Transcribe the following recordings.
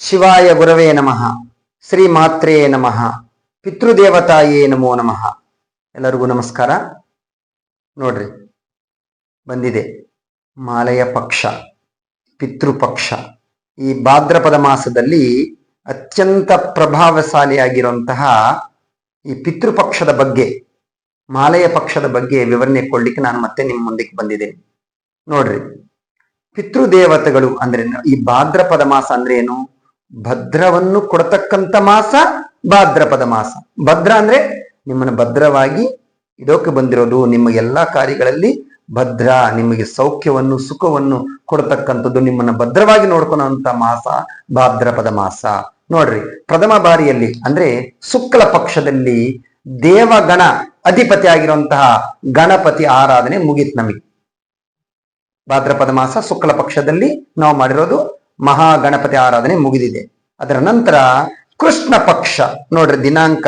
ಶಿವಾಯ ಗುರವೇ ನಮಃ. ಶ್ರೀ ಮಾತ್ರೇ ನಮಃ. ಪಿತೃದೇವತಾಯೇ ನಮೋ ನಮಃ. ಎಲ್ಲರಿಗೂ ನಮಸ್ಕಾರ. ನೋಡ್ರಿ, ಬಂದಿದೆ. ಮಾಲಯ ಪಕ್ಷ, ಪಿತೃಪಕ್ಷ. ಈ ಭಾದ್ರಪದ ಮಾಸದಲ್ಲಿ ಅತ್ಯಂತ ಪ್ರಭಾವಶಾಲಿಯಾಗಿರುವಂತಹ ಈ ಪಿತೃಪಕ್ಷದ ಬಗ್ಗೆ, ಮಾಲಯ ಪಕ್ಷದ ಬಗ್ಗೆ ವಿವರಣೆ ಕೊಡ್ಲಿಕ್ಕೆ ನಾನು ಮತ್ತೆ ನಿಮ್ಮ ಮುಂದಕ್ಕೆ ಬಂದಿದ್ದೇನೆ. ನೋಡ್ರಿ, ಪಿತೃದೇವತೆಗಳು ಅಂದ್ರೆ ಈ ಭಾದ್ರಪದ ಮಾಸ ಅಂದ್ರೆ ಏನು? ಭದ್ರವನ್ನು ಕೊಡತಕ್ಕಂಥ ಮಾಸ ಭಾದ್ರಪದ ಮಾಸ. ಭದ್ರ ಅಂದ್ರೆ ನಿಮ್ಮನ್ನು ಭದ್ರವಾಗಿ ಇಡೋಕೆ ಬಂದಿರೋದು, ನಿಮ್ಮ ಎಲ್ಲಾ ಕಾರ್ಯಗಳಲ್ಲಿ ಭದ್ರ, ನಿಮಗೆ ಸೌಖ್ಯವನ್ನು, ಸುಖವನ್ನು ಕೊಡತಕ್ಕಂಥದ್ದು ನಿಮ್ಮನ್ನ ಭದ್ರವಾಗಿ ನೋಡ್ಕೊಳ್ಳುವಂತ ಮಾಸ ಭಾದ್ರಪದ ಮಾಸ. ನೋಡ್ರಿ, ಪ್ರಥಮ ಬಾರಿಯಲ್ಲಿ ಅಂದ್ರೆ ಶುಕ್ಲ ಪಕ್ಷದಲ್ಲಿ ದೇವಗಣ ಅಧಿಪತಿ ಆಗಿರುವಂತಹ ಗಣಪತಿ ಆರಾಧನೆ ಮುಗೀತು ನಮಗೆ. ಭಾದ್ರಪದ ಮಾಸ ಶುಕ್ಲ ಪಕ್ಷದಲ್ಲಿ ನಾವು ಮಾಡಿರೋದು ಮಹಾಗಣಪತಿ ಆರಾಧನೆ ಮುಗಿದಿದೆ. ಅದರ ನಂತರ ಕೃಷ್ಣ ಪಕ್ಷ. ನೋಡ್ರಿ, ದಿನಾಂಕ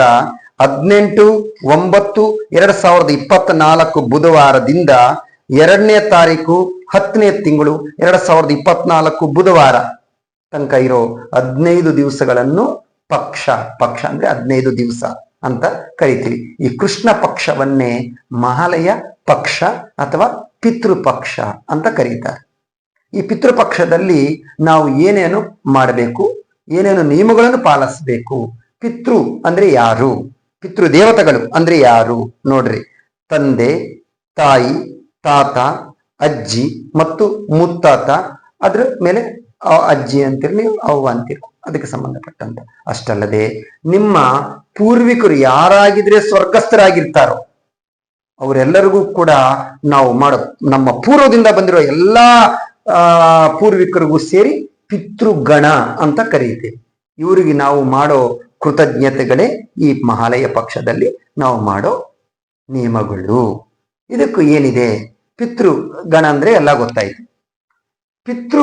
ಹದಿನೆಂಟು ಒಂಬತ್ತು ಎರಡ್ ಸಾವಿರದ ಇಪ್ಪತ್ನಾಲ್ಕು ಬುಧವಾರದಿಂದ ಎರಡನೇ ತಾರೀಕು ಹತ್ತನೇ ತಿಂಗಳು ಎರಡ್ ಸಾವಿರದ ಇಪ್ಪತ್ನಾಲ್ಕು ಬುಧವಾರ ತನಕ ಇರೋ ಹದಿನೈದು ದಿವಸಗಳನ್ನು ಪಕ್ಷ. ಪಕ್ಷ ಅಂದ್ರೆ ಹದಿನೈದು ದಿವಸ ಅಂತ ಕರಿತೀವಿ. ಈ ಕೃಷ್ಣ ಪಕ್ಷವನ್ನೇ ಮಹಾಲಯ ಪಕ್ಷ ಅಥವಾ ಪಿತೃಪಕ್ಷ ಅಂತ ಕರೀತಾರೆ. ಈ ಪಿತೃಪಕ್ಷದಲ್ಲಿ ನಾವು ಏನೇನು ಮಾಡಬೇಕು? ಏನೇನು ನಿಯಮಗಳನ್ನು ಪಾಲಿಸಬೇಕು? ಪಿತೃ ಅಂದ್ರೆ ಯಾರು? ಪಿತೃ ದೇವತೆಗಳು ಅಂದ್ರೆ ಯಾರು? ನೋಡ್ರಿ. ತಂದೆ, ತಾಯಿ, ತಾತ, ಅಜ್ಜಿ ಮತ್ತು ಮುತ್ತಾತ. ಅದ್ರ ಮೇಲೆ ಅಜ್ಜಿ ಅಂತಿರ್ಲಿ, ಅವ್ವ ಅಂತಿರ್ ಅದಕ್ಕೆ ಸಂಬಂಧಪಟ್ಟಂತ. ಅಷ್ಟಲ್ಲದೆ ನಿಮ್ಮ ಪೂರ್ವಿಕರು ಯಾರಾಗಿದ್ರೆ ಸ್ವರ್ಗಸ್ಥರಾಗಿರ್ತಾರೋ, ಅವರೆಲ್ಲರಿಗೂ ಕೂಡ ನಾವು ಮಾಡೋ ನಮ್ಮ ಪೂರ್ವದಿಂದ ಬಂದಿರೋ ಎಲ್ಲಾ ಪೂರ್ವಿಕರಿಗೂ ಸೇರಿ ಪಿತೃಗಣ ಅಂತ ಕರೀತೀವಿ. ಇವರಿಗೆ ನಾವು ಮಾಡೋ ಕೃತಜ್ಞತೆಗಳೇ ಈ ಮಹಾಲಯ ಪಕ್ಷದಲ್ಲಿ ನಾವು ಮಾಡೋ ನಿಯಮಗಳು. ಇದಕ್ಕೂ ಏನಿದೆ? ಪಿತೃ ಗಣ ಅಂದ್ರೆ ಎಲ್ಲ ಗೊತ್ತಾಯ್ತು. ಪಿತೃ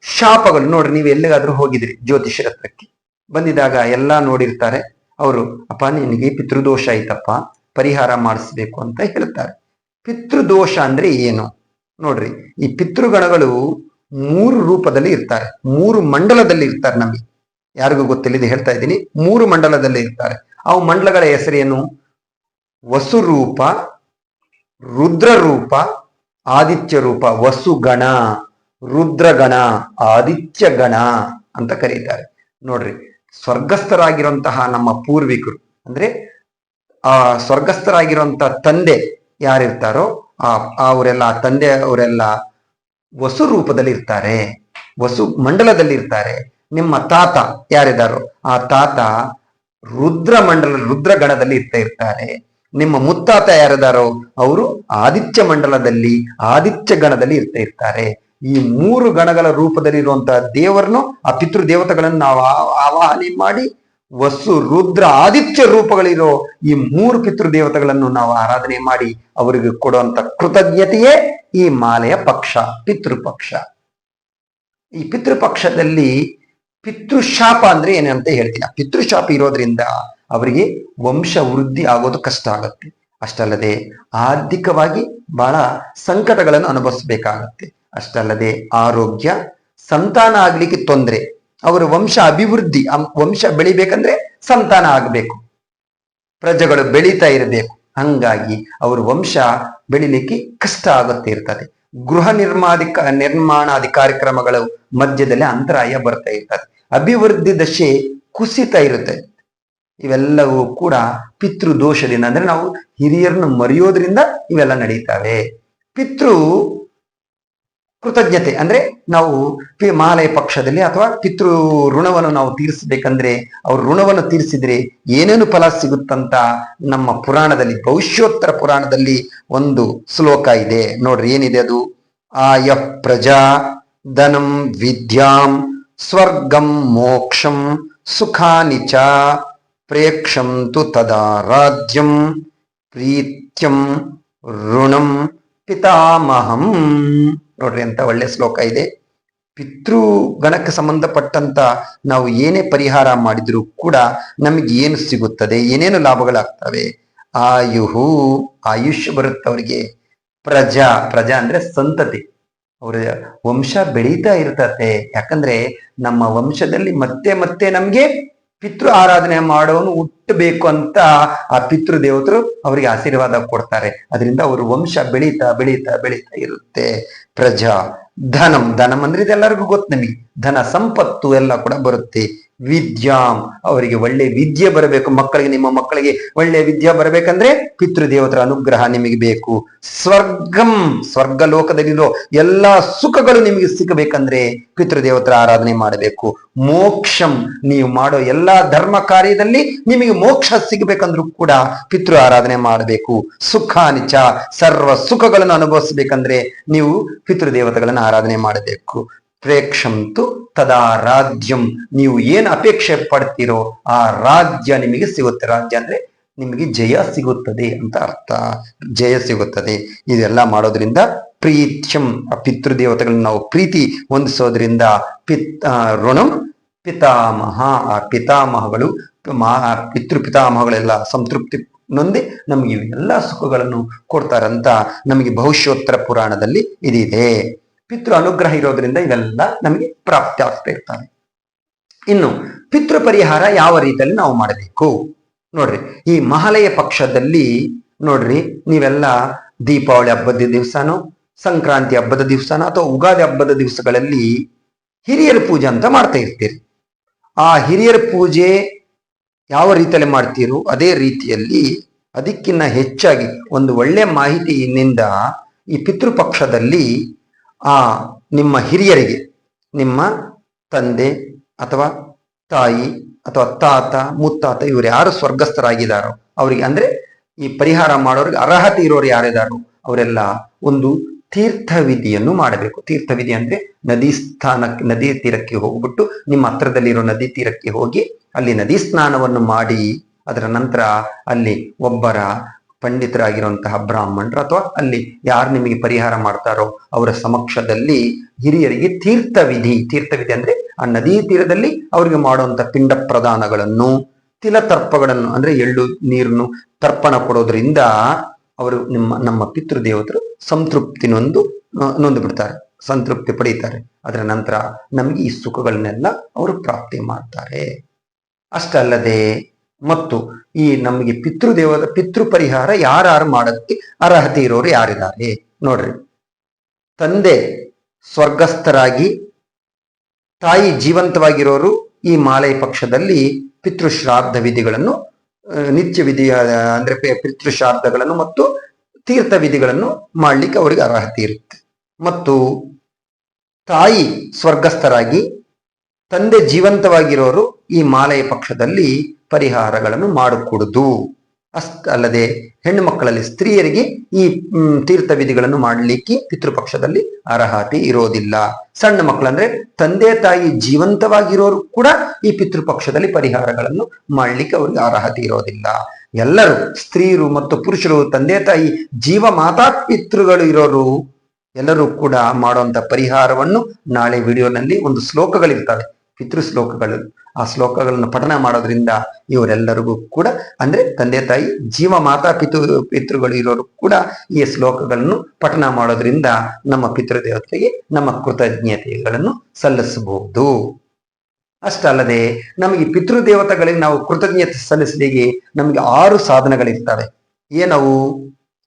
ಶಾಪಗಳು ನೋಡ್ರಿ, ನೀವು ಎಲ್ಲಿಗಾದ್ರೂ ಹೋಗಿದ್ರಿ ಜ್ಯೋತಿಷರ ಹತ್ರಕ್ಕೆ. ಬಂದಿದಾಗ ಎಲ್ಲ ನೋಡಿರ್ತಾರೆ. ಅವರು, ಅಪ್ಪ, ನಿನಗೆ ಪಿತೃದೋಷ ಐತಪ್ಪ ಪರಿಹಾರ ಮಾಡಿಸ್ಬೇಕು ಅಂತ ಹೇಳ್ತಾರೆ. ಪಿತೃದೋಷ ಅಂದ್ರೆ ಏನು? ನೋಡ್ರಿ, ಈ ಪಿತೃಗಣಗಳು ಮೂರು ರೂಪದಲ್ಲಿ ಇರ್ತಾರೆ, ಮೂರು ಮಂಡಲದಲ್ಲಿ ಇರ್ತಾರೆ ನಮಗೆ. ಯಾರಿಗೂ ಗೊತ್ತಿಲ್ಲದೆ ಹೇಳ್ತಾ ಇದ್ದೀನಿ. ಮೂರು ಮಂಡಲದಲ್ಲಿ ಇರ್ತಾರೆ. ಅವು ಮಂಡಲಗಳ ಹೆಸರೇನು? ವಸುರೂಪ, ರುದ್ರರೂಪ ಆದಿತ್ಯ ರೂಪ ವಸುಗಣ, ರುದ್ರಗಣ ಆದಿತ್ಯ ಗಣ ಅಂತ ಕರೀತಾರೆ. ನೋಡ್ರಿ, ಸ್ವರ್ಗಸ್ಥರಾಗಿರುವಂತಹ ನಮ್ಮ ಪೂರ್ವಿಕರು, ಅಂದ್ರೆ ಆ ಸ್ವರ್ಗಸ್ಥರಾಗಿರುವಂತಹ ತಂದೆ ಯಾರಿರ್ತಾರೋ ಆ ಅವರೆಲ್ಲ ತಂದೆ ಅವರೆಲ್ಲ ವಸು ರೂಪದಲ್ಲಿ ಇರ್ತಾರೆ, ವಸು ಮಂಡಲದಲ್ಲಿ ಇರ್ತಾರೆ. ನಿಮ್ಮ ತಾತ ಯಾರಿದ್ದಾರೋ? ಆ ತಾತ ರುದ್ರ ಮಂಡಲ, ರುದ್ರ ಗಣದಲ್ಲಿ ಇರ್ತಾ ಇರ್ತಾರೆ. ನಿಮ್ಮ ಮುತ್ತಾತ ಯಾರಿದ್ದಾರೋ? ಅವರು ಆದಿತ್ಯ ಮಂಡಲದಲ್ಲಿ, ಆದಿತ್ಯ ಗಣದಲ್ಲಿ ಇರ್ತಾ ಇರ್ತಾರೆ. ಈ ಮೂರು ಗಣಗಳ ರೂಪದಲ್ಲಿ ಇರುವಂತಹ ದೇವರನ್ನು, ಆ ಪಿತೃ ದೇವತೆಗಳನ್ನು ನಾವು ಆವಾಹನೆ ಮಾಡಿ ವಸು ರುದ್ರ ಆದಿತ್ಯ ರೂಪಗಳಿರೋ ಈ ಮೂರು ಪಿತೃದೇವತೆಗಳನ್ನು ನಾವು ಆರಾಧನೆ ಮಾಡಿ ಅವರಿಗೆ ಕೊಡುವಂತ ಕೃತಜ್ಞತೆಯೇ ಈ ಮಾಲೆಯ ಪಕ್ಷ, ಪಿತೃಪಕ್ಷ. ಈ ಪಿತೃಪಕ್ಷದಲ್ಲಿ ಪಿತೃಶಾಪ ಅಂದ್ರೆ ಏನಂತ ಹೇಳ್ತೀನಿ. ಪಿತೃಶಾಪ ಇರೋದ್ರಿಂದ ಅವರಿಗೆ ವಂಶ ವೃದ್ಧಿ ಆಗೋದು ಕಷ್ಟ ಆಗುತ್ತೆ. ಅಷ್ಟಲ್ಲದೆ ಆರ್ಥಿಕವಾಗಿ ಬಹಳ ಸಂಕಟಗಳನ್ನು ಅನುಭವಿಸಬೇಕಾಗತ್ತೆ. ಅಷ್ಟಲ್ಲದೆ ಆರೋಗ್ಯ, ಸಂತಾನ ಆಗ್ಲಿಕ್ಕೆ ತೊಂದರೆ. ಅವರ ವಂಶ ಅಭಿವೃದ್ಧಿ ವಂಶ ಬೆಳಿಬೇಕಂದ್ರೆ ಸಂತಾನ ಆಗಬೇಕು. ಪ್ರಜೆಗಳು ಬೆಳೀತಾ ಇರಬೇಕು. ಹಂಗಾಗಿ ಅವ್ರ ವಂಶ ಬೆಳಿಲಿಕ್ಕೆ ಕಷ್ಟ ಆಗುತ್ತೆ ಇರ್ತದೆ. ಗೃಹ ನಿರ್ಮಾಧಿಕ ನಿರ್ಮಾಣಾದಿ ಕಾರ್ಯಕ್ರಮಗಳ ಮಧ್ಯದಲ್ಲಿ ಅಂತರಾಯ ಬರ್ತಾ ಇರ್ತದೆ. ಅಭಿವೃದ್ಧಿ ದಶೆ ಕುಸಿತ ಇರುತ್ತೆ. ಇವೆಲ್ಲವೂ ಕೂಡ ಪಿತೃ ದೋಷದಿಂದ ಅಂದ್ರೆ ನಾವು ಹಿರಿಯರನ್ನು ಮರೆಯೋದ್ರಿಂದ ಇವೆಲ್ಲ ನಡೀತಾವೆ. ಪಿತೃ ಕೃತಜ್ಞತೆ. ಅಂದ್ರೆ ನಾವು ಮಾಲೆ ಪಕ್ಷದಲ್ಲಿ ಅಥವಾ ಪಿತೃ ಋಣವನ್ನು ನಾವು ತೀರಿಸಬೇಕಂದ್ರೆ ಅವ್ರ ಋಣವನ್ನು ತೀರಿಸಿದ್ರೆ ಏನೇನು ಫಲ ಸಿಗುತ್ತಂತ ನಮ್ಮ ಪುರಾಣದಲ್ಲಿ, ಭವಿಷ್ಯೋತ್ತರ ಪುರಾಣದಲ್ಲಿ ಒಂದು ಶ್ಲೋಕ ಇದೆ. ನೋಡ್ರಿ, ಏನಿದೆ ಅದು? ಆಯ ಪ್ರಜಾ ಧನಂ ವಿದ್ಯಾಂ ಸ್ವರ್ಗಂ ಮೋಕ್ಷಂ ಸುಖಾನಿಚ ಪ್ರೇಕ್ಷಂತು ತದಾರಾಧ್ಯಂ ಪ್ರೀತ್ಯಂ ಋಣಂ ಪಿತಾಮಹಂ. ನೋಡ್ರಿ ಅಂತ ಒಳ್ಳೆ ಶ್ಲೋಕ ಇದೆ. ಪಿತೃಗಣಕ್ಕೆ ಸಂಬಂಧಪಟ್ಟಂತ ನಾವು ಏನೇ ಪರಿಹಾರ ಮಾಡಿದ್ರು ಕೂಡ ನಮಗೆ ಏನು ಸಿಗುತ್ತದೆ, ಏನೇನು ಲಾಭಗಳಾಗ್ತವೆ? ಆಯುಹು, ಆಯುಷ್ಯ ಬರುತ್ತೆ ಅವರಿಗೆ ಪ್ರಜಾ ಪ್ರಜಾ ಅಂದ್ರೆ ಸಂತತಿ. ಅವರ ವಂಶ ಬೆಳೀತಾ ಇರ್ತತೆ. ಯಾಕಂದ್ರೆ ನಮ್ಮ ವಂಶದಲ್ಲಿ ಮತ್ತೆ ಮತ್ತೆ ನಮ್ಗೆ ಪಿತೃ ಆರಾಧನೆ ಮಾಡೋನು ಹುಟ್ಟಬೇಕು ಅಂತ ಆ ಪಿತೃ ದೇವತರು ಅವರಿಗೆ ಆಶೀರ್ವಾದ ಕೊಡ್ತಾರೆ. ಅದರಿಂದ ಅವರು ವಂಶ ಬೆಳೀತಾ ಬೆಳೀತಾ ಬೆಳೀತಾ ಇರುತ್ತೆ. ಪ್ರಜಾ ಧನಂ ಧನಂ ಅಂದ್ರೆ ಇದೆಲ್ಲರಿಗೂ ಗೊತ್ತು ನಮಗೆ. ಧನ, ಸಂಪತ್ತು ಎಲ್ಲ ಕೂಡ ಬರುತ್ತೆ. ವಿದ್ಯಾಂ. ಅವರಿಗೆ ಒಳ್ಳೆ ವಿದ್ಯೆ ಬರಬೇಕು. ಮಕ್ಕಳಿಗೆ, ನಿಮ್ಮ ಮಕ್ಕಳಿಗೆ ಒಳ್ಳೆ ವಿದ್ಯೆ ಬರಬೇಕಂದ್ರೆ ಪಿತೃದೇವತರ ಅನುಗ್ರಹ ನಿಮಗೆ ಬೇಕು. ಸ್ವರ್ಗಂ ಸ್ವರ್ಗ ಲೋಕದಲ್ಲಿರೋ ಎಲ್ಲಾ ಸುಖಗಳು ನಿಮಗೆ ಸಿಗಬೇಕಂದ್ರೆ ಪಿತೃದೇವತರ ಆರಾಧನೆ ಮಾಡಬೇಕು. ಮೋಕ್ಷಂ, ನೀವು ಮಾಡೋ ಎಲ್ಲಾ ಧರ್ಮ ಕಾರ್ಯದಲ್ಲಿ ನಿಮಗೆ ಮೋಕ್ಷ ಸಿಗಬೇಕಂದ್ರೂ ಕೂಡ ಪಿತೃ ಆರಾಧನೆ ಮಾಡಬೇಕು. ಸುಖ ನಿಚ ಸರ್ವ ಸುಖಗಳನ್ನು ಅನುಭವಿಸಬೇಕಂದ್ರೆ ನೀವು ಪಿತೃದೇವತೆಗಳನ್ನು ಆರಾಧನೆ ಮಾಡಬೇಕು. ಪ್ರೇಕ್ಷಂತು ತದಾ ರಾಜ್ಯಂ. ನೀವು ಏನು ಅಪೇಕ್ಷೆ ಪಡ್ತೀರೋ ಆ ರಾಜ್ಯ ನಿಮಗೆ ಸಿಗುತ್ತೆ. ರಾಜ್ಯ ಅಂದ್ರೆ ನಿಮಗೆ ಜಯ ಸಿಗುತ್ತದೆ ಅಂತ ಅರ್ಥ. ಜಯ ಸಿಗುತ್ತದೆ. ಇದೆಲ್ಲ ಮಾಡೋದ್ರಿಂದ ಪ್ರೀತ್ಯಂ. ಪಿತೃದೇವತೆಗಳನ್ನ ನಾವು ಪ್ರೀತಿ ಹೊಂದಿಸೋದ್ರಿಂದ ಪಿತ್ ಋಣಂ ಪಿತಾಮಹ. ಆ ಪಿತಾಮಹಗಳು ಮಾ ಪಿತೃ ಪಿತಾಮಹಗಳೆಲ್ಲ ಸಂತೃಪ್ತಿ ನೊಂದಿ ನಮಗೆ ಎಲ್ಲ ಸುಖಗಳನ್ನು ಕೊಡ್ತಾರಂತ ನಮಗೆ ಭವಿಷ್ಯೋತ್ತರ ಪುರಾಣದಲ್ಲಿ ಇದಿದೆ. ಪಿತೃ ಅನುಗ್ರಹ ಇರೋದ್ರಿಂದ ಇವೆಲ್ಲ ನಮಗೆ ಪ್ರಾಪ್ತಿ ಆಗ್ತಾ ಇರ್ತವೆ. ಇನ್ನು ಪಿತೃ ಪರಿಹಾರ ಯಾವ ರೀತಿಯಲ್ಲಿ ನಾವು ಮಾಡಬೇಕು? ನೋಡ್ರಿ, ಈ ಮಹಾಲಯ ಪಕ್ಷದಲ್ಲಿ ನೋಡ್ರಿ, ನೀವೆಲ್ಲ ದೀಪಾವಳಿ ಹಬ್ಬದ ದಿವಸನೋ, ಸಂಕ್ರಾಂತಿ ಹಬ್ಬದ ದಿವಸನೋ ಅಥವಾ ಉಗಾದಿ ಹಬ್ಬದ ದಿವಸಗಳಲ್ಲಿ ಹಿರಿಯರ ಪೂಜೆ ಅಂತ ಮಾಡ್ತಾ ಇರ್ತೀರಿ. ಆ ಹಿರಿಯರ ಪೂಜೆ ಯಾವ ರೀತಿಯಲ್ಲಿ ಮಾಡ್ತೀರೋ ಅದೇ ರೀತಿಯಲ್ಲಿ ಅದಕ್ಕಿಂತ ಹೆಚ್ಚಾಗಿ ಒಂದು ಒಳ್ಳೆ ಮಾಹಿತಿಯಿಂದ ಈ ಪಿತೃಪಕ್ಷದಲ್ಲಿ ಆ ನಿಮ್ಮ ಹಿರಿಯರಿಗೆ, ನಿಮ್ಮ ತಂದೆ ಅಥವಾ ತಾಯಿ ಅಥವಾ ತಾತ, ಮುತ್ತಾತ ಇವರು ಯಾರು ಸ್ವರ್ಗಸ್ಥರಾಗಿದ್ದಾರೋ, ಅವರಿಗೆ ಅಂದ್ರೆ ಈ ಪರಿಹಾರ ಮಾಡೋರಿಗೆ ಅರ್ಹತೆ ಇರೋರು ಯಾರಿದ್ದಾರೋ ಅವರೆಲ್ಲ ಒಂದು ತೀರ್ಥ ವಿಧಿಯನ್ನು ಮಾಡಬೇಕು. ತೀರ್ಥವಿಧಿ ಅಂದ್ರೆ ನದಿ ಸ್ಥಾನಕ್ಕೆ ನದಿ ತೀರಕ್ಕೆ ಹೋಗ್ಬಿಟ್ಟು ನಿಮ್ಮ ಹತ್ರದಲ್ಲಿರೋ ನದಿ ತೀರಕ್ಕೆ ಹೋಗಿ ಅಲ್ಲಿ ನದಿ ಸ್ನಾನವನ್ನು ಮಾಡಿ, ಅದರ ನಂತರ ಅಲ್ಲಿ ಒಬ್ಬರ ಪಂಡಿತರಾಗಿರುವಂತಹ ಬ್ರಾಹ್ಮಣರು ಅಥವಾ ಅಲ್ಲಿ ಯಾರು ನಿಮಗೆ ಪರಿಹಾರ ಮಾಡ್ತಾರೋ ಅವರ ಸಮಕ್ಷದಲ್ಲಿ ಹಿರಿಯರಿಗೆ ತೀರ್ಥ ವಿಧಿ ತೀರ್ಥ ವಿಧಿ ಅಂದ್ರೆ ಆ ನದಿ ತೀರದಲ್ಲಿ ಅವರಿಗೆ ಮಾಡುವಂತ ಪಿಂಡ ಪ್ರದಾನಗಳನ್ನು ತಿಲತರ್ಪಗಳನ್ನು ಅಂದ್ರೆ ಎಳ್ಳು, ನೀರನ್ನು ತರ್ಪಣ ಕೊಡೋದ್ರಿಂದ ಅವರು ನಿಮ್ಮ, ನಮ್ಮ ಪಿತೃದೇವತರು ಸಂತೃಪ್ತಿ ನೊಂದು ನೊಂದು ಬಿಡ್ತಾರೆ ಸಂತೃಪ್ತಿ ಪಡೀತಾರೆ. ಅದರ ನಂತರ ನಮಗೆ ಈ ಸುಖಗಳನ್ನೆಲ್ಲ ಅವರು ಪ್ರಾಪ್ತಿ ಮಾಡ್ತಾರೆ. ಅಷ್ಟಲ್ಲದೆ ಮತ್ತು ಈ ನಮಗೆ ಪಿತೃದೇವದ ಪಿತೃ ಪರಿಹಾರ ಯಾರು ಮಾಡೋದಕ್ಕೆ ಅರ್ಹತೆ ಇರೋರು ಯಾರಿದ್ದಾರೆ? ನೋಡ್ರಿ. ತಂದೆ ಸ್ವರ್ಗಸ್ಥರಾಗಿ, ತಾಯಿ ಜೀವಂತವಾಗಿರೋರು ಈ ಮಾಲೆ ಪಕ್ಷದಲ್ಲಿ ಪಿತೃಶ್ರಾದ್ದ ವಿಧಿಗಳನ್ನು ನಿತ್ಯ ವಿಧಿಯ ಅಂದ್ರೆ ಪಿತೃಶ್ರಾದ್ದಗಳನ್ನು ಮತ್ತು ತೀರ್ಥ ವಿಧಿಗಳನ್ನು ಮಾಡ್ಲಿಕ್ಕೆ ಅವರಿಗೆ ಅರ್ಹತೆ ಇರುತ್ತೆ. ಮತ್ತು ತಾಯಿ ಸ್ವರ್ಗಸ್ಥರಾಗಿ ತಂದೆ ಜೀವಂತವಾಗಿರೋರು ಈ ಮಾಲೆಯ ಪಕ್ಷದಲ್ಲಿ ಪರಿಹಾರಗಳನ್ನು ಮಾಡಕೂಡುದು. ಅಷ್ಟ ಅಲ್ಲದೆ ಹೆಣ್ಣು ಮಕ್ಕಳಲ್ಲಿ ಸ್ತ್ರೀಯರಿಗೆ ಈ ತೀರ್ಥ ವಿಧಿಗಳನ್ನು ಮಾಡಲಿಕ್ಕೆ ಪಿತೃಪಕ್ಷದಲ್ಲಿ ಅರ್ಹತೆ ಇರೋದಿಲ್ಲ. ಸಣ್ಣ ಮಕ್ಕಳಂದ್ರೆ ತಂದೆ ತಾಯಿ ಜೀವಂತವಾಗಿರೋರು ಕೂಡ ಈ ಪಿತೃಪಕ್ಷದಲ್ಲಿ ಪರಿಹಾರಗಳನ್ನು ಮಾಡಲಿಕ್ಕೆ ಅವರಿಗೆ ಅರ್ಹತೆ ಇರೋದಿಲ್ಲ. ಎಲ್ಲರೂ ಸ್ತ್ರೀಯರು ಮತ್ತು ಪುರುಷರು, ತಂದೆ ತಾಯಿ, ಜೀವ ಮಾತಾ ಪಿತೃಗಳು ಇರೋರು. ಎಲ್ಲರೂ ಕೂಡ ಮಾಡುವಂತ ಪರಿಹಾರವನ್ನು ನಾಳೆ ವಿಡಿಯೋನಲ್ಲಿ ಒಂದು ಶ್ಲೋಕಗಳಿರ್ತವೆ. ಪಿತೃ ಶ್ಲೋಕಗಳು ಆ ಶ್ಲೋಕಗಳನ್ನು ಪಠನ ಮಾಡೋದ್ರಿಂದ ಇವರೆಲ್ಲರಿಗೂ ಕೂಡ, ಅಂದ್ರೆ ತಂದೆ ತಾಯಿ, ಜೀವ ಮಾತಾ ಪಿತೃ, ಪಿತೃಗಳು ಇರೋರು ಕೂಡ ಈ ಶ್ಲೋಕಗಳನ್ನು ಪಠನ ಮಾಡೋದ್ರಿಂದ ನಮ್ಮ ಪಿತೃದೇವತೆಗೆ ನಮ್ಮ ಕೃತಜ್ಞತೆಗಳನ್ನು ಸಲ್ಲಿಸಬಹುದು. ಅಷ್ಟಲ್ಲದೆ ನಮಗೆ ಪಿತೃದೇವತೆಗಳಿಗೆ ನಾವು ಕೃತಜ್ಞತೆ ಸಲ್ಲಿಸಲಿಕ್ಕೆ ನಮಗೆ ಆರು ಸಾಧನಗಳಿರ್ತವೆ. ಏನವು?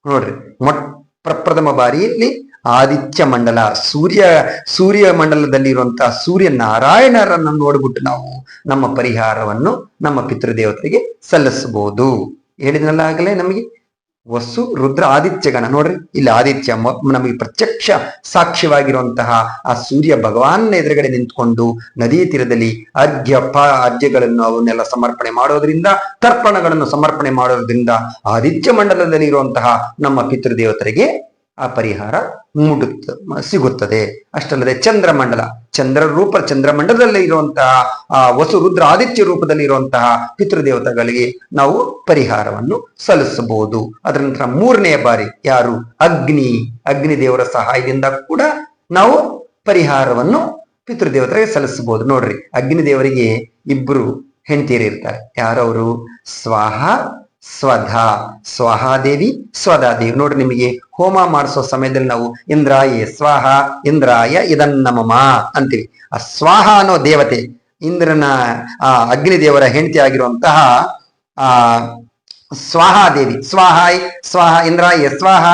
ನೋಡ್ರಿ, ಮೊಟ್ಟ ಪ್ರಪ್ರಥಮ ಬಾರಿಯಲ್ಲಿ ಆದಿತ್ಯ ಮಂಡಲ, ಸೂರ್ಯ ಸೂರ್ಯ ಮಂಡಲದಲ್ಲಿ ಇರುವಂತಹ ಸೂರ್ಯ ನಾರಾಯಣರನ್ನು ನೋಡ್ಬಿಟ್ಟು ನಾವು ನಮ್ಮ ಪರಿಹಾರವನ್ನು ನಮ್ಮ ಪಿತೃದೇವತೆಗೆ ಸಲ್ಲಿಸಬಹುದು. ಹೇಳಿದ್ನಲ್ಲ ಆಗಲೇ ನಮಗೆ? ವಸು, ರುದ್ರ, ಆದಿತ್ಯ ಗಣ. ನೋಡ್ರಿ, ಇಲ್ಲಿ ಆದಿತ್ಯ ನಮಗೆ ಪ್ರತ್ಯಕ್ಷ ಸಾಕ್ಷ್ಯವಾಗಿರುವಂತಹ ಆ ಸೂರ್ಯ ಭಗವಾನ್ ಎದುರುಗಡೆ ನಿಂತ್ಕೊಂಡು ನದಿ ತೀರದಲ್ಲಿ ಅರ್ಘ್ಯ, ಪ, ಅರ್ಘ್ಯಗಳನ್ನು ಅವನ್ನೆಲ್ಲ ಸಮರ್ಪಣೆ ಮಾಡೋದ್ರಿಂದ, ತರ್ಪಣಗಳನ್ನು ಸಮರ್ಪಣೆ ಮಾಡೋದ್ರಿಂದ ಆದಿತ್ಯ ಮಂಡಲದಲ್ಲಿ ಇರುವಂತಹ ನಮ್ಮ ಪಿತೃದೇವತರಿಗೆ ಆ ಪರಿಹಾರ ಮುಡುತ್ತ ಸಿಗುತ್ತದೆ. ಅಷ್ಟಲ್ಲದೆ ಚಂದ್ರಮಂಡಲ, ಚಂದ್ರ ರೂಪ, ಚಂದ್ರಮಂಡಲದಲ್ಲಿ ಇರುವಂತಹ ಆ, ವಸು, ರುದ್ರ, ಆದಿತ್ಯ ರೂಪದಲ್ಲಿ ಇರುವಂತಹ ಪಿತೃದೇವತೆಗಳಿಗೆ ನಾವು ಪರಿಹಾರವನ್ನು ಸಲ್ಲಿಸಬಹುದು. ಅದರ ನಂತರ ಮೂರನೆಯ ಬಾರಿ ಯಾರು? ಅಗ್ನಿ. ಅಗ್ನಿ ದೇವರ ಸಹಾಯದಿಂದ ಕೂಡ ನಾವು ಪರಿಹಾರವನ್ನು ಪಿತೃದೇವತೆಗೆ ಸಲ್ಲಿಸಬಹುದು. ನೋಡ್ರಿ, ಅಗ್ನಿ ದೇವರಿಗೆ ಇಬ್ಬರು ಹೆಂಡತಿಯರು ಇರ್ತಾರೆ. ಯಾರವರು? ಸ್ವಾಹ ಸ್ವಧಾ ಸ್ವಹಾದೇವಿ ಸ್ವಧಾದೇವಿ ನೋಡ್ರಿ ನಿಮಗೆ ಹೋಮ ಮಾಡಿಸೋ ಸಮಯದಲ್ಲಿ ನಾವು ಇಂದ್ರಾಯ ಸ್ವಾಹ, ಇಂದ್ರಾಯ ಇದನ್ನ ಇದನ್ನಮಮ ಅಂತೀವಿ. ಆ ಸ್ವಾಹ ಅನ್ನೋ ದೇವತೆ ಇಂದ್ರನ, ಆ ಅಗ್ನಿ ದೇವರ ಹೆಂಡತಿ ಆಗಿರುವಂತಹ, ಆ ಸ್ವಾಹಾದೇವಿ ಸ್ವಾಹಾಯ್ ಸ್ವಾಹ ಇಂದ್ರಾಯ ಸ್ವಾಹ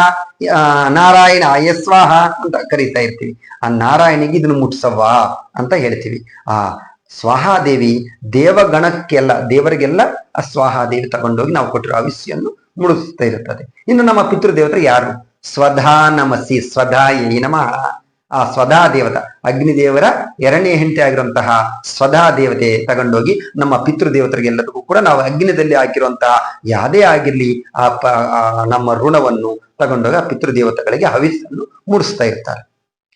ನಾರಾಯಣ ಯಸ್ವಾಹ ಅಂತ ಕರೀತಾ ಇರ್ತೀವಿ. ಆ ನಾರಾಯಣಿಗೆ ಇದನ್ನು ಮುಟ್ಸವ್ವ ಅಂತ ಹೇಳ್ತೀವಿ. ಆ ಸ್ವಾಹಾದೇವಿ ದೇವಗಣಕ್ಕೆಲ್ಲ, ದೇವರಿಗೆಲ್ಲ ಆ ಸ್ವಾಹಾದೇವಿ ತಗೊಂಡೋಗಿ ನಾವು ಕೊಟ್ಟಿರೋ ಆವಿಷ್ಯನ್ನು ಮುಡಿಸ್ತಾ ಇರುತ್ತದೆ. ಇನ್ನು ನಮ್ಮ ಪಿತೃದೇವತೆ ಯಾರು? ಸ್ವಧಾ ನಮಸಿ ಸ್ವಧಾಯೈ ನಮಃ. ಆ ಸ್ವಧಾ ದೇವತ, ಅಗ್ನಿದೇವರ ಎರಡನೇ ಹೆಂಡತಿ ಆಗಿರುವಂತಹ ಸ್ವಧಾ ದೇವತೆ ತಗೊಂಡೋಗಿ ನಮ್ಮ ಪಿತೃದೇವತರಿಗೆಲ್ಲರಿಗೂ ಕೂಡ ನಾವು ಅಗ್ನಿದಲ್ಲಿ ಹಾಕಿರುವಂತಹ ಯಾವುದೇ ಆಗಿರ್ಲಿ ಆ ನಮ್ಮ ಋಣವನ್ನು ತಗೊಂಡೋಗಿ ಆ ಪಿತೃದೇವತೆಗಳಿಗೆ ಹವಿಸನ್ನು ಮೂಡಿಸ್ತಾ ಇರ್ತಾರೆ.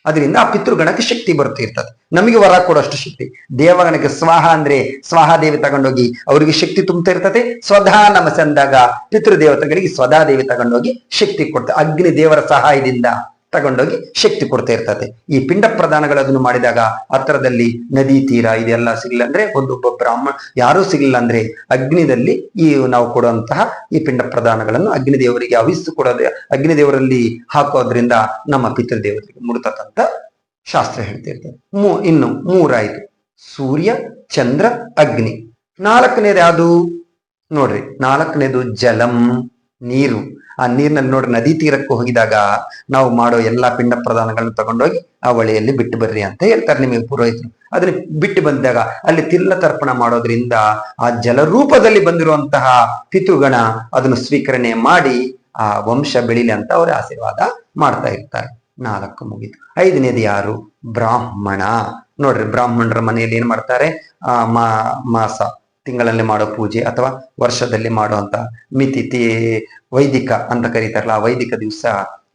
ಅದರಿಂದ ಆ ಪಿತೃಗಣಕ್ಕೆ ಶಕ್ತಿ ಬರುತ್ತಿರ್ತದೆ ನಮಗೆ ವರ ಕೊಡೋಷ್ಟು ಶಕ್ತಿ. ದೇವಗಣಕ್ಕೆ ಸ್ವಾಹ ಅಂದ್ರೆ ಸ್ವಾಹ ದೇವಿ ತಗೊಂಡೋಗಿ ಅವರಿಗೆ ಶಕ್ತಿ ತುಂಬ್ತಾ ಇರ್ತದೆ. ಸ್ವಧಾ ನಮಸೆ ಅಂದಾಗ ಪಿತೃದೇವತೆಗಳಿಗೆ ಸ್ವಧಾ ದೇವಿ ತಗೊಂಡೋಗಿ ಶಕ್ತಿ ಕೊಡ್ತಾರೆ ಅಗ್ನಿ ದೇವರ ಸಹಾಯದಿಂದ. ತಗೊಂಡೋಗಿ ಶಕ್ತಿ ಕೊಡ್ತಾ ಇರ್ತದೆ. ಈ ಪಿಂಡ ಪ್ರದಾನಗಳನ್ನು ಮಾಡಿದಾಗ ಹತ್ತಿರದಲ್ಲಿ ನದಿ ತೀರ ಇದೆಲ್ಲ ಸಿಗ್ಲಿಲ್ಲ ಅಂದ್ರೆ ಒಂದೊಬ್ಬ ಬ್ರಾಹ್ಮಣ ಯಾರೂ ಸಿಗ್ಲಿಲ್ಲ ಅಂದ್ರೆ ಅಗ್ನಿದಲ್ಲಿ ಈ ನಾವು ಕೊಡುವಂತಹ ಈ ಪಿಂಡ ಪ್ರದಾನಗಳನ್ನು ಅಗ್ನಿ ದೇವರಿಗೆ ಅವಿಸ್ತು ಕೊಡೋದೇ, ಅಗ್ನಿ ದೇವರಲ್ಲಿ ಹಾಕೋದ್ರಿಂದ ನಮ್ಮ ಪಿತೃದೇವರಿಗೆ ಮುಡ್ತಕ್ಕಂಥ ಶಾಸ್ತ್ರ ಹೇಳ್ತಿರ್ತದೆ ಮೂ, ಇನ್ನು ಮೂರಾಯ್ತು. ಸೂರ್ಯ, ಚಂದ್ರ, ಅಗ್ನಿ. ನಾಲ್ಕನೇದು ಯಾವುದು ನೋಡ್ರಿ, ನಾಲ್ಕನೇದು ಜಲಂ. ನೀರು. ಆ ನೀರಿನಲ್ಲಿ ನೋಡ್ರಿ ನದಿ ತೀರಕ್ಕೆ ಹೋಗಿದಾಗ ನಾವು ಮಾಡೋ ಎಲ್ಲಾ ಪಿಂಡ ಪ್ರದಾನಗಳನ್ನು ತಗೊಂಡೋಗಿ ಆ ಹೊಳೆಯಲ್ಲಿ ಬಿಟ್ಟು ಬರ್ರಿ ಅಂತ ಹೇಳ್ತಾರೆ ನಿಮಗೆ ಪುರೋಹಿತರು. ಅದನ್ನ ಬಿಟ್ಟು ಬಂದಾಗ ಅಲ್ಲಿ ತಿಲ್ಲ ತರ್ಪಣ ಮಾಡೋದ್ರಿಂದ ಆ ಜಲರೂಪದಲ್ಲಿ ಬಂದಿರುವಂತಹ ಪಿತೃಗಣ ಅದನ್ನು ಸ್ವೀಕರಣೆ ಮಾಡಿ ಆ ವಂಶ ಬೆಳಿಲಿ ಅಂತ ಅವರ ಆಶೀರ್ವಾದ ಮಾಡ್ತಾ ಇರ್ತಾರೆ. ನಾಲ್ಕು ಮುಗಿತು. ಐದನೇದು ಯಾರು? ಬ್ರಾಹ್ಮಣ. ನೋಡ್ರಿ ಬ್ರಾಹ್ಮಣರ ಮನೆಯಲ್ಲಿ ಏನ್ ಮಾಡ್ತಾರೆ? ಆ ಮಾಸ. ತಿಂಗಳಲ್ಲಿ ಮಾಡೋ ಪೂಜೆ ಅಥವಾ ವರ್ಷದಲ್ಲಿ ಮಾಡುವಂತ ಮಿತಿ ತಿ ವೈದಿಕ ಅಂತ ಕರೀತಾರಲ್ಲ, ಆ ವೈದಿಕ ದಿವಸ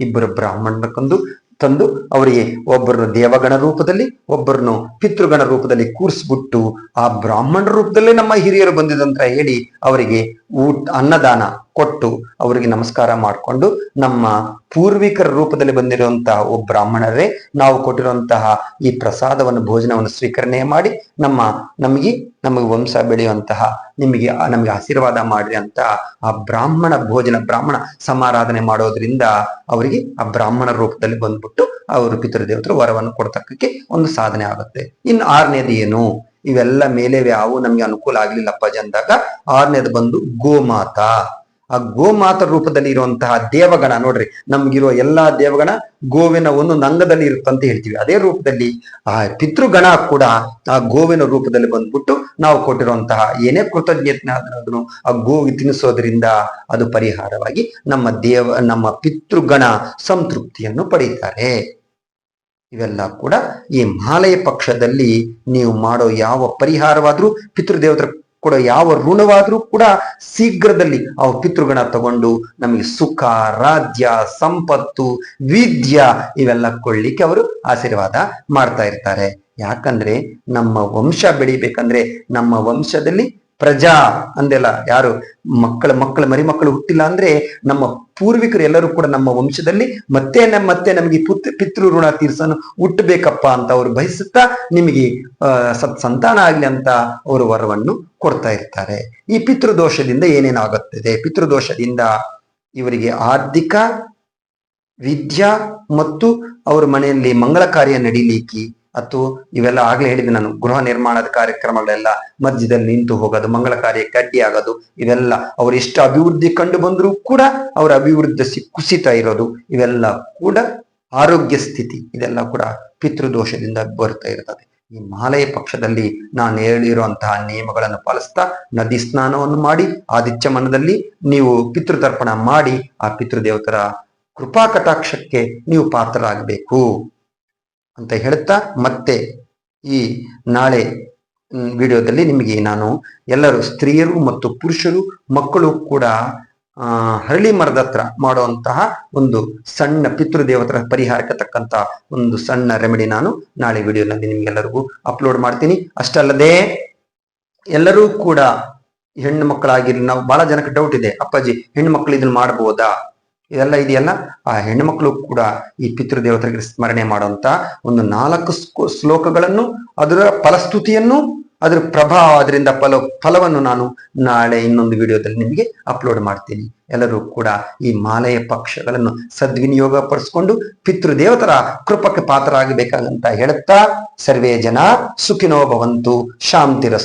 ಇಬ್ಬರು ಬ್ರಾಹ್ಮಣಕ್ಕೊಂದು ತಂದು ಅವರಿಗೆ ಒಬ್ಬರನ್ನು ದೇವಗಣ ರೂಪದಲ್ಲಿ, ಒಬ್ಬರನ್ನು ಪಿತೃಗಣ ರೂಪದಲ್ಲಿ ಕೂರಿಸ್ಬಿಟ್ಟು ಆ ಬ್ರಾಹ್ಮಣ ರೂಪದಲ್ಲೇ ನಮ್ಮ ಹಿರಿಯರು ಬಂದಿದಂತ ಹೇಳಿ ಅವರಿಗೆ ಊಟ, ಅನ್ನದಾನ ಕೊಟ್ಟು ಅವರಿಗೆ ನಮಸ್ಕಾರ ಮಾಡಿಕೊಂಡು ನಮ್ಮ ಪೂರ್ವಿಕರ ರೂಪದಲ್ಲಿ ಬಂದಿರುವಂತಹ ಒಬ್ಬ ಬ್ರಾಹ್ಮಣರೇ, ನಾವು ಕೊಟ್ಟಿರುವಂತಹ ಈ ಪ್ರಸಾದವನ್ನು, ಭೋಜನವನ್ನು ಸ್ವೀಕರಣೆ ಮಾಡಿ ನಮ್ಮ, ನಮಗೆ ನಮಗೆ ವಂಶ ಬೆಳೆಯುವಂತಹ, ನಿಮಗೆ, ನಮಗೆ ಆಶೀರ್ವಾದ ಮಾಡ್ರಿ ಅಂತ ಆ ಬ್ರಾಹ್ಮಣ ಭೋಜನ, ಬ್ರಾಹ್ಮಣ ಸಮಾರಾಧನೆ ಮಾಡೋದ್ರಿಂದ ಅವರಿಗೆ ಆ ಬ್ರಾಹ್ಮಣ ರೂಪದಲ್ಲಿ ಬಂದ್ಬಿಟ್ಟು ಅವರು ಪಿತೃದೇವತರು ವರವನ್ನು ಕೊಡ್ತಕ್ಕಕ್ಕೆ ಒಂದು ಸಾಧನೆ ಆಗುತ್ತೆ. ಇನ್ನು ಆರನೇದು ಏನು? ಇವೆಲ್ಲ ಮೇಲೆ ಯಾವು ನಮ್ಗೆ ಅನುಕೂಲ ಆಗ್ಲಿಲ್ಲಪ್ಪ ಅಂದಾಗ, ಆರನೇದು ಬಂದು ಗೋಮಾತಾ. ಆ ಗೋಮಾತ ರೂಪದಲ್ಲಿ ಇರುವಂತಹ ದೇವಗಣ ನೋಡ್ರಿ, ನಮ್ಗಿರುವ ಎಲ್ಲಾ ದೇವಗಣ ಗೋವಿನ ಒಂದು ನಂಗದಲ್ಲಿ ಇರುತ್ತಂತ ಹೇಳ್ತೀವಿ. ಅದೇ ರೂಪದಲ್ಲಿ ಆ ಪಿತೃಗಣ ಕೂಡ ಆ ಗೋವಿನ ರೂಪದಲ್ಲಿ ಬಂದ್ಬಿಟ್ಟು ನಾವು ಕೊಟ್ಟಿರುವಂತಹ ಏನೇ ಕೃತಜ್ಞತೆ ಆದ್ರೂ ಆ ಗೋವಿ ತಿನ್ನಿಸೋದ್ರಿಂದ ಅದು ಪರಿಹಾರವಾಗಿ ನಮ್ಮ ದೇವ, ನಮ್ಮ ಪಿತೃಗಣ ಸಂತೃಪ್ತಿಯನ್ನು ಪಡೀತಾರೆ. ಇವೆಲ್ಲ ಕೂಡ ಈ ಮಾಲೆಯ ಪಕ್ಷದಲ್ಲಿ ನೀವು ಮಾಡೋ ಯಾವ ಪರಿಹಾರವಾದ್ರೂ ಪಿತೃದೇವತರ ಕೊಡೋ ಯಾವ ಋಣವಾದರೂ ಕೂಡ ಶೀಘ್ರದಲ್ಲಿ ಆ ಪಿತೃಗಣ ತಗೊಂಡು ನಮಗೆ ಸುಖ, ರಾಜ್ಯ, ಸಂಪತ್ತು, ವಿದ್ಯ ಇವೆಲ್ಲ ಕೊಳ್ಳಿಕ್ಕೆ ಅವರು ಆಶೀರ್ವಾದ ಮಾಡ್ತಾ ಇರ್ತಾರೆ. ಯಾಕಂದ್ರೆ ನಮ್ಮ ವಂಶ ಬೆಳಿಬೇಕಂದ್ರೆ ನಮ್ಮ ವಂಶದಲ್ಲಿ ಪ್ರಜಾ ಅಂದೆಲ್ಲ ಯಾರು? ಮಕ್ಕಳ ಮಕ್ಕಳ ಮರಿ ಮಕ್ಕಳು ಹುಟ್ಟಿಲ್ಲ ಅಂದ್ರೆ ನಮ್ಮ ಪೂರ್ವಿಕರು ಎಲ್ಲರೂ ಕೂಡ ನಮ್ಮ ವಂಶದಲ್ಲಿ ಮತ್ತೆ ನಮ್ಮ ಮತ್ತೆ ನಮಗೆ ಪುತ್, ಪಿತೃ ಋಣ ತೀರ್ಸನ್ನು ಹುಟ್ಟಬೇಕಪ್ಪ ಅಂತ ಅವರು ಬಯಸುತ್ತಾ ನಿಮಗೆ ಸತ್ ಸಂತಾನ ಆಗ್ಲಿ ಅಂತ ಅವರು ವರವನ್ನು ಕೊಡ್ತಾ ಇರ್ತಾರೆ. ಈ ಪಿತೃದೋಷದಿಂದ ಏನೇನಾಗುತ್ತದೆ? ಪಿತೃದೋಷದಿಂದ ಇವರಿಗೆ ಆರ್ಥಿಕ, ವಿದ್ಯಾ ಮತ್ತು ಅವ್ರ ಮನೆಯಲ್ಲಿ ಮಂಗಳ ಕಾರ್ಯ ನಡೀಲಿಕ್ಕೆ ಅಥವಾ ಇವೆಲ್ಲ ಆಗ್ಲೇ ಹೇಳಿದೆ ನಾನು. ಗೃಹ ನಿರ್ಮಾಣದ ಕಾರ್ಯಕ್ರಮಗಳೆಲ್ಲ ಮಧ್ಯದಲ್ಲಿ ನಿಂತು ಹೋಗೋದು, ಮಂಗಳ ಕಾರ್ಯಕ್ಕೆ ಅಡ್ಡಿ ಆಗೋದು, ಇವೆಲ್ಲ ಅವ್ರು ಎಷ್ಟು ಅಭಿವೃದ್ಧಿ ಕಂಡು ಬಂದರೂ ಕೂಡ ಅವರ ಅಭಿವೃದ್ಧಿ ಕುಸಿತ ಇರೋದು, ಇವೆಲ್ಲ ಕೂಡ ಆರೋಗ್ಯ ಸ್ಥಿತಿ, ಇದೆಲ್ಲ ಕೂಡ ಪಿತೃದೋಷದಿಂದ ಬರ್ತಾ ಇರ್ತದೆ. ಈ ಮಾಲೆಯ ಪಕ್ಷದಲ್ಲಿ ನಾನು ಹೇಳಿರುವಂತಹ ನಿಯಮಗಳನ್ನು ಪಾಲಿಸ್ತಾ ನದಿ ಸ್ನಾನವನ್ನು ಮಾಡಿ, ಆದಿತ್ಯ ಮನದಲ್ಲಿ ನೀವು ಪಿತೃತರ್ಪಣ ಮಾಡಿ, ಆ ಪಿತೃದೇವತರ ಕೃಪಾ ಕಟಾಕ್ಷಕ್ಕೆ ನೀವು ಪಾತ್ರರಾಗಬೇಕು. ಅಂತ ಹೇಳ್ತಾ ಮತ್ತೆ ಈ ನಾಳೆ ವಿಡಿಯೋದಲ್ಲಿ ನಿಮಗೆ ನಾನು ಎಲ್ಲರೂ ಸ್ತ್ರೀಯರು ಮತ್ತು ಪುರುಷರು, ಮಕ್ಕಳು ಕೂಡ ಹರಳಿ ಮರದ ಹತ್ರ ಮಾಡುವಂತಹ ಒಂದು ಸಣ್ಣ ಪಿತೃದೇವತರ ಪರಿಹಾರಕ್ಕೆ ತಕ್ಕಂತ ಒಂದು ಸಣ್ಣ ರೆಮಿಡಿ ನಾನು ನಾಳೆ ವಿಡಿಯೋನಲ್ಲಿ ನಿಮ್ಗೆಲ್ಲರಿಗೂ ಅಪ್ಲೋಡ್ ಮಾಡ್ತೀನಿ. ಅಷ್ಟಲ್ಲದೆ ಎಲ್ಲರೂ ಕೂಡ ಹೆಣ್ಣು ಮಕ್ಕಳಾಗಿರ್ಲಿ, ನಾವು ಬಹಳ ಜನಕ್ಕೆ ಡೌಟ್ ಇದೆ, ಅಪ್ಪಾಜಿ, ಹೆಣ್ಣು ಮಕ್ಕಳು ಇದನ್ನ ಮಾಡಬಹುದಾ ಇದೆಲ್ಲ ಇದೆಯಲ್ಲ? ಆ ಹೆಣ್ಮಕ್ಳು ಕೂಡ ಈ ಪಿತೃದೇವತೆಗೆ ಸ್ಮರಣೆ ಮಾಡುವಂತ ಒಂದು ನಾಲ್ಕು ಶ್ಲೋಕಗಳನ್ನು, ಅದರ ಫಲಸ್ತುತಿಯನ್ನು, ಅದರ ಪ್ರಭಾವ ಅದರಿಂದ ಫಲ, ಫಲವನ್ನು ನಾನು ನಾಳೆ ಇನ್ನೊಂದು ವಿಡಿಯೋದಲ್ಲಿ ನಿಮಗೆ ಅಪ್ಲೋಡ್ ಮಾಡ್ತೀನಿ. ಎಲ್ಲರೂ ಕೂಡ ಈ ಮಾಲೆಯ ಪಕ್ಷಗಳನ್ನು ಸದ್ವಿನಿಯೋಗ ಪಡಿಸ್ಕೊಂಡು ಪಿತೃದೇವತರ ಕೃಪಕ್ಕೆ ಪಾತ್ರರಾಗಬೇಕಾಗಂತ ಹೇಳುತ್ತಾ ಸರ್ವೇ ಜನ ಸುಖಿನೋ ಭವಂತು ಶಾಂತಿರಸ್